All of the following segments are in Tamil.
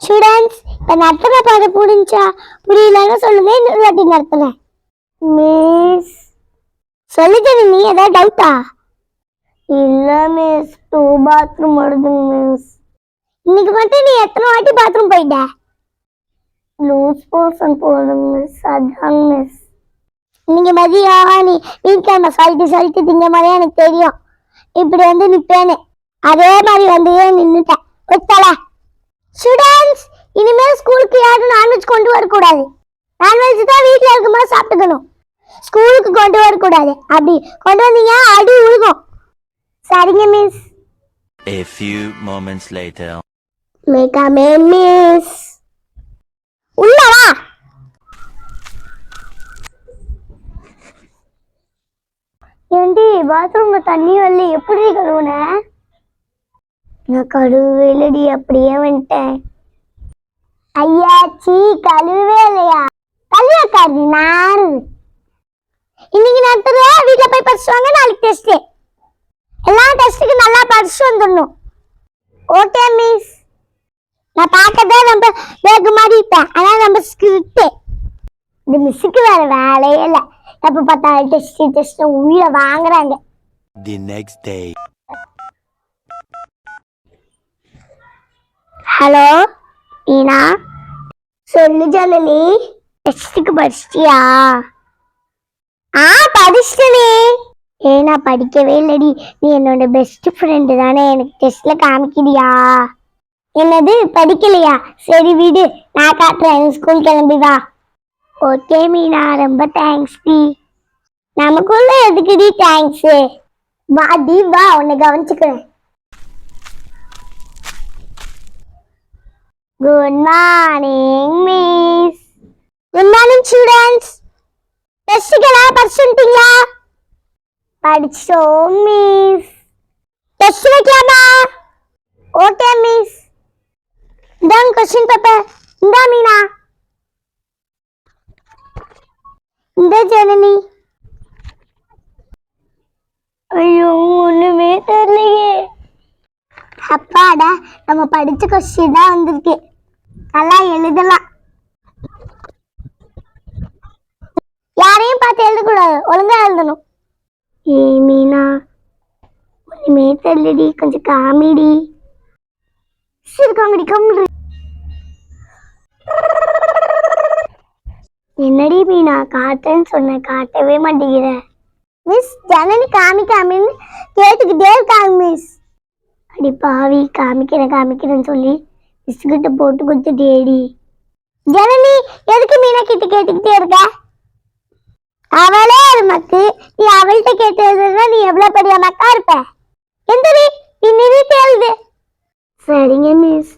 ஸ்டூடெண்ட்ஸ் இப்போ நடத்தின பாதை புரிஞ்சா புரியலன்னு சொல்லுங்க இன்னொரு வாட்டி நடத்தினேன் மிஸ் சொல்லிட்டு நீ ஏதாவது டவுட்டா இல்ல மிஸ் டூ பாத்ரூம் வருதுங்க மிஸ் இன்னைக்கு மட்டும் நீ எத்தனை வாட்டி பாத்ரூம் போயிட்ட? லூஸ் போர்ஷன் போதுங்க மிஸ் அதாங்க மிஸ் நீங்க மதியம் நீ வீட்டில் சொல்லிட்டு சொல்லிட்டு திங்க மாதிரியே எனக்கு தெரியும். இப்படி வந்து நிற்பேன்னு அதே மாதிரி வந்து நின்றுட்டேன் ஒத்தல ஸ்டூடெண்ட்ஸ் இனிமேல் ஸ்கூலுக்கு யாரும் நான்வெஜ் கொண்டு வரக்கூடாது. நான்வெஜ் தான் வீட்டில் இருக்கும்போது சாப்பிட்டுக்கணும். ஸ்கூலுக்கு கொண்டு வரக்கூடாது. அப்படி கொண்டு வந்தீங்க அடி உழுகும். சரிங்க miss A few moments later. மேக்காமே மிஸ் உள்ள வா. ஏண்டி பாத்ரூம்ல தண்ணி வரல எப்படி கழுவுன? நான் அப்படியே வந்துட்டேன். ஐயா சீ கழுவேலையா இல்லையா? நான் நாரு இன்னைக்கு நடத்துற வீட்டுல போய் படிச்சு வாங்க நாளைக்கு டெஸ்ட் எல்லா டெஸ்ட்டுக்கு நல்லா படிச்சு வந்துடணும். ஓகே மிஸ் நான் பார்க்கதே ரொம்ப வேகமா இருப்பேன் ஆனா நம்ம ஸ்கிரிப்டு இந்த மிஸ்ஸுக்கு வேற வேலையே இல்லை. எப்போ பார்த்தாலும் டெஸ்ட் டெஸ்ட் உயிரை வாங்குறாங்க. The next day. ஹலோ நீனா சொல்லு ஜனனி. டெஸ்ட்டுக்கு படிச்சிட்டியா? ஆ படிச்சிட்டனே. ஏ நான் படிக்கவே இல்லடி. நீ என்னோட பெஸ்ட் ஃப்ரெண்டு தானே. எனக்கு டெஸ்ட்ல காமிக்கிறியா? என்னது படிக்கலையா? சரி விடு. நான் காட்டுறேன். ஸ்கூல் கிளம்பி வா. ஓகே மீனா. ரொம்ப தேங்க்ஸ் டி. நமக்குள்ள எதுக்குடி தேங்க்ஸு வா டி வா. உன்னை கவனிச்சுக்கிறேன். Good morning miss good morning students டெஸ்ட்டுக்கெல்லாம் படிச்சுட்டீங்களா படிச்சோம் மிஸ் டெஸ்ட் வைக்கலாமா ஓகே மிஸ் இந்தாங்க கொஸ்டின் பேப்பர் இந்தா மீனா இந்த ஜனனி ஐயோ ஒண்ணுமே தெரியலையே அப்பாடா நம்ம படிச்ச கொஸ்டின் தான் வந்திருக்கு நல்லா எழுதலாம். யாரையும் பார்த்து எழுதக்கூடாது. ஒழுங்கா எழுதணும். ஏ மீனா ஒன்றுமே தெரியலடி. கொஞ்சம் காமெடி. சரி காமெடி கம்முடு என்னடி மீனா காட்டுன்னு சொன்னேன் காட்டவே மாட்டேங்கிற. மிஸ் ஜனனி காமிக்காமின்னு கேட்டுக்கிட்டே இருக்காங்க மிஸ் அடி பாவி காமிக்கிறேன் காமிக்கிறேன்னு சொல்லி மிஸ் கிட்ட போட்டு கொடுத்துட்டேடி ஜனனி எதுக்கு மீனா கிட்ட கேட்டுக்கிட்டே இருக்க? அவளே ஒரு மக்கு. நீ அவள்கிட்ட கேட்டதுன்னா நீ எவ்வளவு பெரிய மக்கா இருப்ப? எந்திரி நீ நிறுத்தி எழுது சரிங்க மிஸ்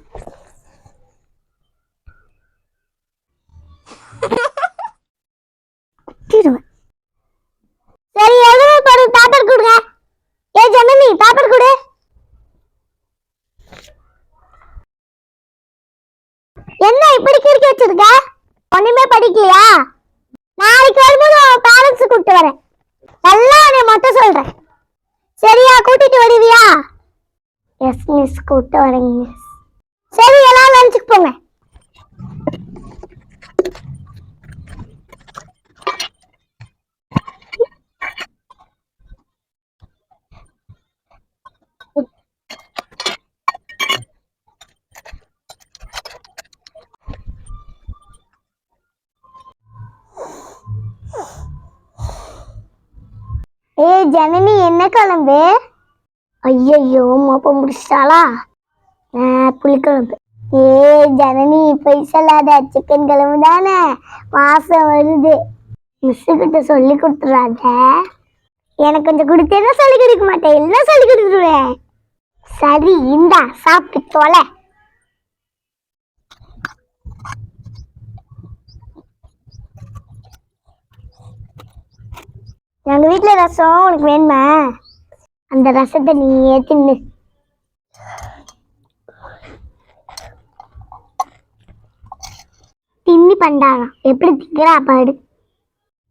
குத்திடுவேன் சரி எழுதுன பாரு பேப்பர் கொடுங்க ஏ ஜனனி பேப்பர் கொடு என்ன இப்படி கிறுக்கி வச்சிருக்க ஒண்ணுமே படிக்கலையா நாளைக்கு வரும்போது உன் பேரண்ட்ஸ் கூப்பிட்டு வரேன் நல்லா உன்னை மொத்தம் சொல்றேன் சரியா கூட்டிட்டு வருவியா எஸ் மிஸ் கூப்பிட்டு வரீங்க மிஸ் சரி எல்லாம் லஞ்சுக்கு போங்க. ஏய் ஜனனி என்ன குழம்பு? ஐயையோ மோப்ப முடிச்சிட்டாளா? புளிக்குழம்பு. ஏ ஜனனி பொய் சொல்லாத சிக்கன் கிழம்பு தானே? வாசம் வருது. மிஸ்ஸு கிட்ட சொல்லி கொடுத்துடாத எனக்கு கொஞ்சம் கொடுத்தேன்னா சொல்லி கொடுக்க மாட்டேன். எல்லாம் சொல்லி கொடுத்துருவேன். சரி இந்தா சாப்பிட்டு தொலை. எங்க வீட்டில் ரசம் உனக்கு வேணுமா? அந்த ரசத்தை நீயே தின்னு. தின்னி பண்டாராம். எப்படி திக்கிறா பாடு.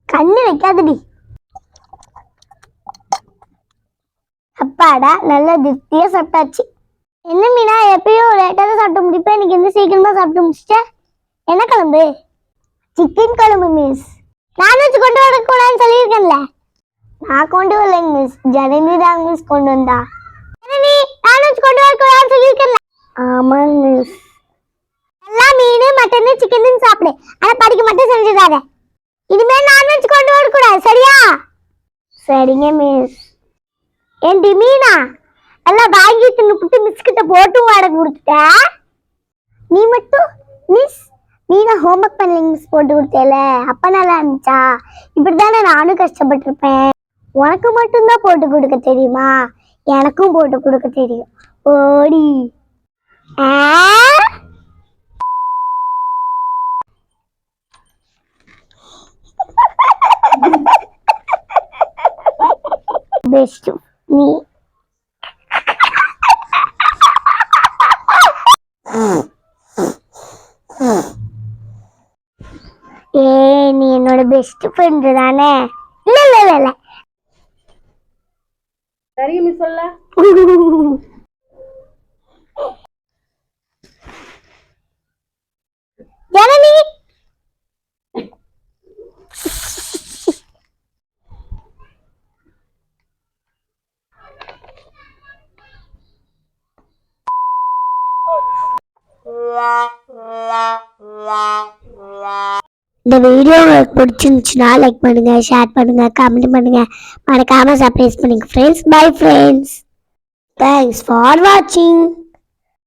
கண்ணு வைக்காதடி. அப்பாடா நல்ல திருப்தியா சாப்பிட்டாச்சு. என்ன மீனா எப்பயும் லேட்டாக தான் சாப்பிட்டு முடிப்பேன். இன்னைக்கு எந்த சீக்கிரமா சாப்பிட்டு முடிச்சிட்டேன் என்ன குழம்பு? சிக்கன் குழம்பு மிஸ் நான்வெஜ் கொண்டு வரக்கூடாதுன்னு சொல்லியிருக்கேன்ல. நான் கொண்டு வரலைங்க மிஸ் ஜனனி தான் மிஸ் கொண்டு வந்தா. ஜனனி நான்வெஜ் கொண்டு வரக்கூடாதுன்னு சொல்லியிருக்கேன்ல. ஆமாங்க மிஸ் எல்லாம் மீன் மட்டன் சிக்கன் சாப்பிடு. ஆனா படிக்க மட்டும் செஞ்சுதாத இனிமே நான்வெஜ் கொண்டு வரக்கூடாது சரியா? சரிங்க மிஸ் ஏண்டி மீனா? எல்லாம் வாங்கி தின்னுபிட்டு மிஸ் கிட்ட போட்டு வாடகை கொடுத்துட்ட? நீ மட்டும் மிஸ் மீனா ஹோம்ஒர்க் பண்ணலைங்க மிஸ் போட்டு கொடுத்தேல. அப்ப நல்லா இருந்துச்சா? இப்படிதானே நானும் கஷ்டப்பட்டிருப்பேன். உனக்கு மட்டும்தான் போட்டு கொடுக்க தெரியுமா? எனக்கும் போட்டு கொடுக்க தெரியும். ஓடி. பெஸ்ட் நீ ஏ நீ என்னோட பெஸ்ட் ஃப்ரெண்டு தானே? இல்ல இல்ல இல்லை. இல்ல சரி மிஸ் சொல்ல ஜனனி இந்த வீடியோ உங்களுக்கு பிடிச்சிருந்துச்சுன்னா லைக் பண்ணுங்க ஷேர் பண்ணுங்க கமெண்ட் பண்ணுங்க. மறக்காமல் சர்ப்ரைஸ் பண்ணுங்கள் friends bye friends thanks for வாட்சிங்